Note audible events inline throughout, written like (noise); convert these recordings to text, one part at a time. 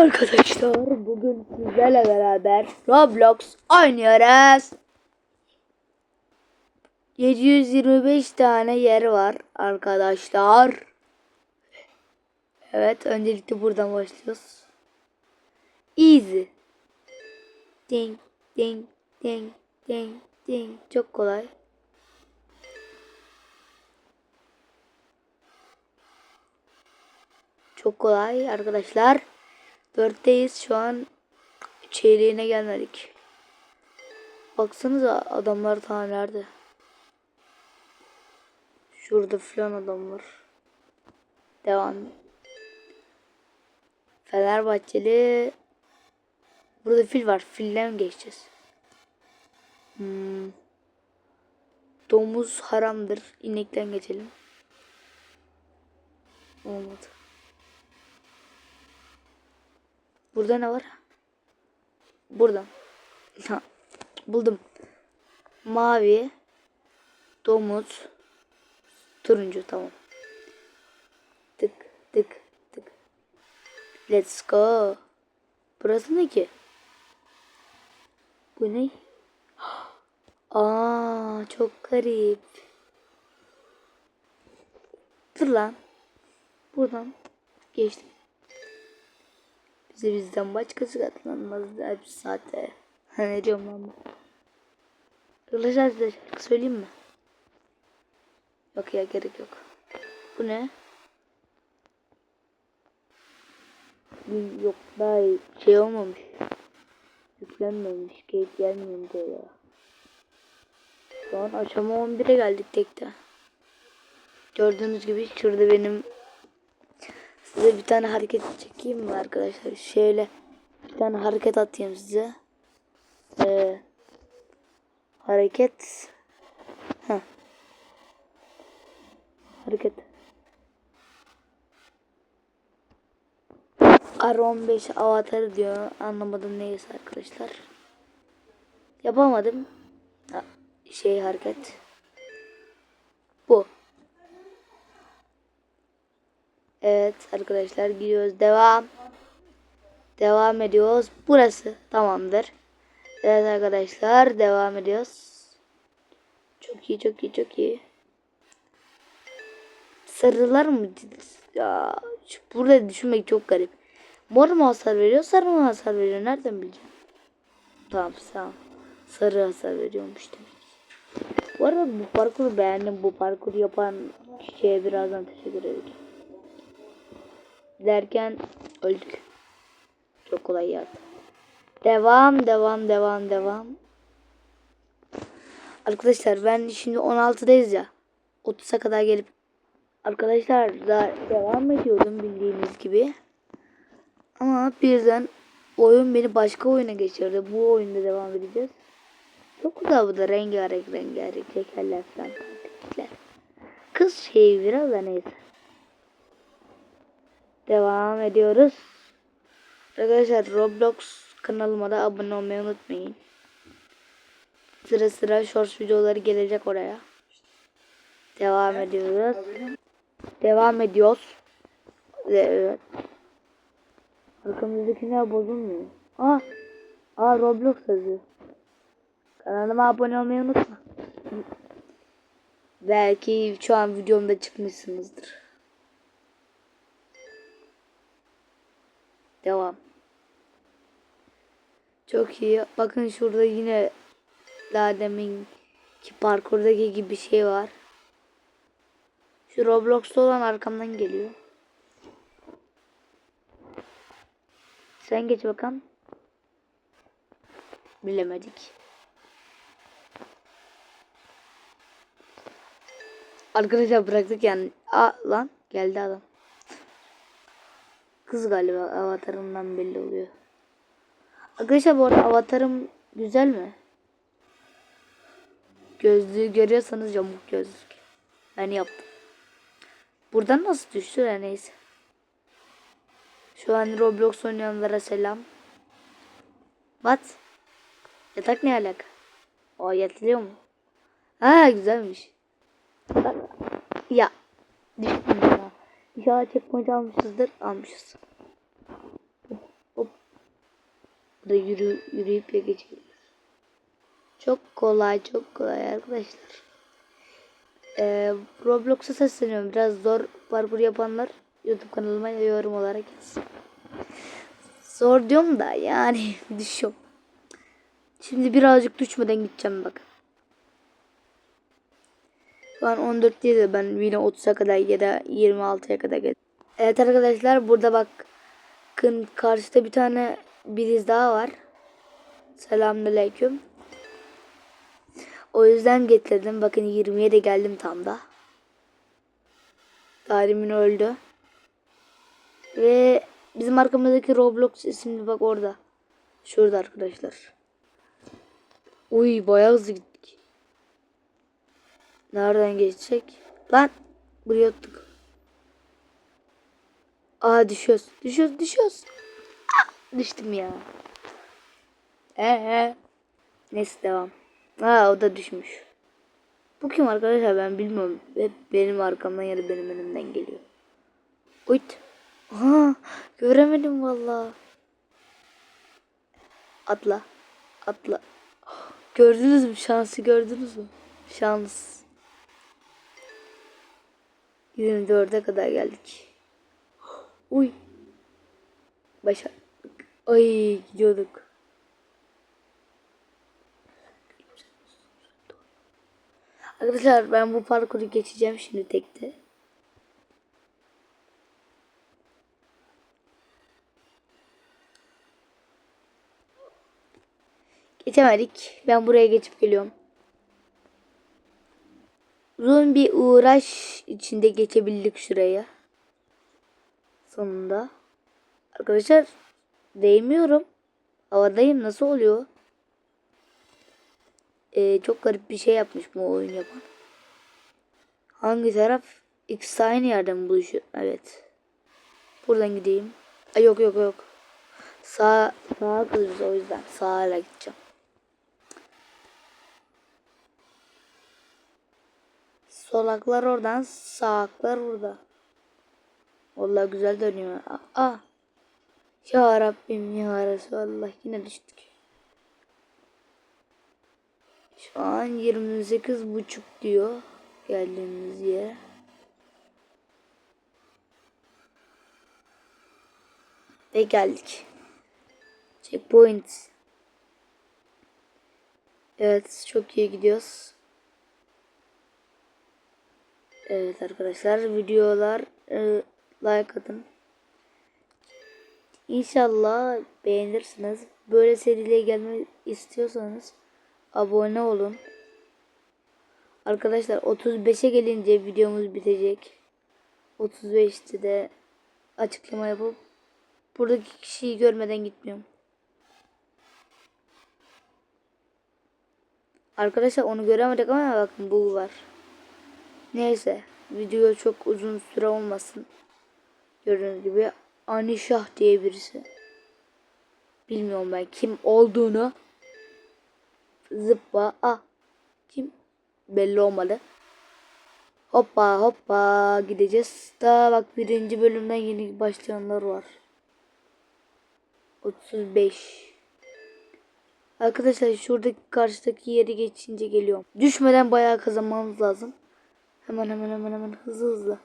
Arkadaşlar bugün sizlerle beraber Roblox oynuyoruz. 725 tane yer var arkadaşlar. Evet öncelikle buradan başlıyoruz. Easy. Ding ding ding ding ding çok kolay. Çok kolay arkadaşlar. Dörtteyiz şu an çeyreğine gelmedik. Baksanıza adamlar ta nerede? Şurada filan adam var. Devam. Fenerbahçeli. Burada fil var. Filden geçeceğiz? Hmm. Domuz haramdır. İnekten geçelim. Olmadı. Burada ne var? Burada. Ha, buldum. Mavi. Domuz. Turuncu tamam. Tık tık tık. Let's go. Burası ne ki? Bu ne? (gasps) Aa çok garip. Dur lan. Buradan geçtim. Bize bizden başkası katlanmaz der saate. ne diyorum lan bu? Arkadaşlar size söyleyeyim mi? Yok ya gerek yok. Bu ne? Yok daha şey olmamış. Yüklenmemiş. Keyif gelmiyor diyor ya. Şu an aşama 11'e geldik tekte. Gördüğünüz gibi şurada benim size bir tane hareket çekeyim mi arkadaşlar? Şöyle bir tane hareket atayım size. Ee, hareket. Heh. Hareket. R15 avatarı diyor. Anlamadım neyse arkadaşlar. Yapamadım. Şey hareket. Bu. Evet arkadaşlar gidiyoruz. Devam. Devam ediyoruz. Burası tamamdır. Evet arkadaşlar devam ediyoruz. Çok iyi çok iyi çok iyi. Sarılar mı? Ya burada düşünmek çok garip. Mor mu hasar veriyor sarı mı hasar veriyor nereden bileceğim? Tamam tamam. Sarı hasar veriyormuş demek. Bu arada bu parkuru beğendim. Bu parkuru yapan kişiye birazdan teşekkür ederim. Derken öldük. Çok kolay yerde. Devam, devam, devam, devam. Arkadaşlar ben şimdi 16'dayız ya. 30'a kadar gelip arkadaşlar da devam ediyordum bildiğiniz gibi. Ama birden oyun beni başka oyuna geçirdi. Bu oyunda devam edeceğiz. Çok güzel bu da rengarenk rengarenk tekerler falan. Kız şeyi biraz da neyse. Devam ediyoruz. Arkadaşlar Roblox kanalıma da abone olmayı unutmayın. Sıra sıra shorts videoları gelecek oraya. Devam ediyoruz. Devam ediyoruz. Evet. Arkamızdakiler bozulmuyor. Aa, aa Roblox yazıyor. Kanalıma abone olmayı unutma. Belki şu an videomda çıkmışsınızdır. Devam. Çok iyi. Bakın şurada yine daha demin ki parkurdaki gibi bir şey var. Şu Roblox'ta olan arkamdan geliyor. Sen geç bakalım. Bilemedik. Arkadaşlar bıraktık yani. Aa lan geldi adam. Kız galiba avatarından belli oluyor. Arkadaşlar bu arada avatarım güzel mi? Gözlüğü görüyorsanız yamuk gözlük. Ben yaptım. Buradan nasıl düştü ya neyse. Şu an Roblox oynayanlara selam. What? Yatak ne alaka? O yatılıyor mu? Ha güzelmiş. Ya. Düştüm ya. Checkpoint almışızdır. Almışız. Burada yürü, yürüyüp ya geçebiliriz. Çok kolay, çok kolay arkadaşlar. Ee, Roblox'a sesleniyorum. Biraz zor parkur yapanlar YouTube kanalıma yorum olarak yazsın. Zor diyorum da yani (laughs) düşüyorum. Şimdi birazcık düşmeden gideceğim bakın. Şu an 14 değil de ben yine 30'a kadar ya da 26'ya kadar geldim. Evet arkadaşlar burada bakın karşıda bir tane biriz daha var. Selamünaleyküm. O yüzden getirdim. Bakın 20'ye de geldim tam da. Tarimin öldü. Ve bizim arkamızdaki Roblox isimli bak orada. Şurada arkadaşlar. Uy bayağı hızlı gittik. Nereden geçecek? Lan buraya attık. Aa düşüyoruz. Düşüyoruz düşüyoruz. Ah, düştüm ya. Ee. Neyse devam. Aa o da düşmüş. Bu kim arkadaşlar ben bilmiyorum. Hep benim arkamdan ya da benim önümden geliyor. Uyt. Aha göremedim valla. Atla. Atla. Gördünüz mü şansı gördünüz mü? Şans. 24'e kadar geldik. Uy. Başardık. Ay gidiyorduk. Arkadaşlar ben bu parkuru geçeceğim şimdi tekte. Geçemedik. Ben buraya geçip geliyorum. Uzun bir uğraş içinde geçebildik şuraya. Sonunda. Arkadaşlar değmiyorum. Havadayım nasıl oluyor? Ee, çok garip bir şey yapmış bu oyun yapan. Hangi taraf? İkisi aynı yerden mi buluşuyor? Evet. Buradan gideyim. Ay yok yok yok. Sağ sağa kızız o yüzden sağa gideceğim. Solaklar oradan, sağaklar burada. Vallahi güzel dönüyor. Aa. Ya Rabbim ya Resulallah yine düştük. Şu an 28 buçuk diyor geldiğimiz yere. Ve geldik. Checkpoint. Evet çok iyi gidiyoruz. Evet arkadaşlar videolar e, like atın. İnşallah beğenirsiniz. Böyle seriyle gelmek istiyorsanız abone olun. Arkadaşlar 35'e gelince videomuz bitecek. 35'te de açıklama yapıp buradaki kişiyi görmeden gitmiyorum. Arkadaşlar onu göremedik ama bakın bu var. Neyse video çok uzun süre olmasın. Gördüğünüz gibi Anişah diye birisi. Bilmiyorum ben kim olduğunu. Zıppa. Ah. Kim? Belli olmadı. Hoppa hoppa gideceğiz. Daha bak birinci bölümden yeni başlayanlar var. 35. Arkadaşlar şuradaki karşıdaki yeri geçince geliyorum. Düşmeden bayağı kazanmamız lazım. Hemen hemen hemen hemen hızlı hızlı.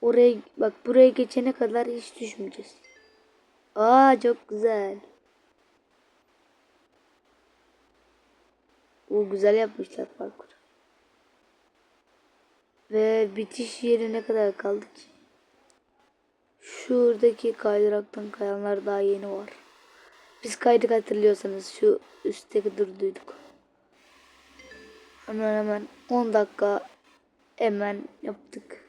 Oraya bak buraya geçene kadar hiç düşmeyeceğiz. Aa çok güzel. O güzel yapmışlar parkur. Ve bitiş yerine kadar kaldık. Şuradaki kaydıraktan kayanlar daha yeni var. Biz kaydık hatırlıyorsanız şu üstteki durduyduk. Hemen hemen 10 dakika hemen yaptık.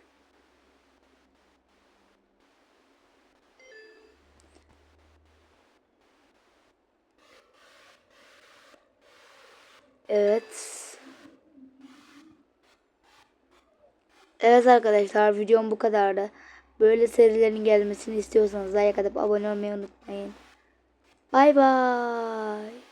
Evet. Evet arkadaşlar videom bu kadardı. Böyle serilerin gelmesini istiyorsanız like atıp abone olmayı unutmayın. Bay bay.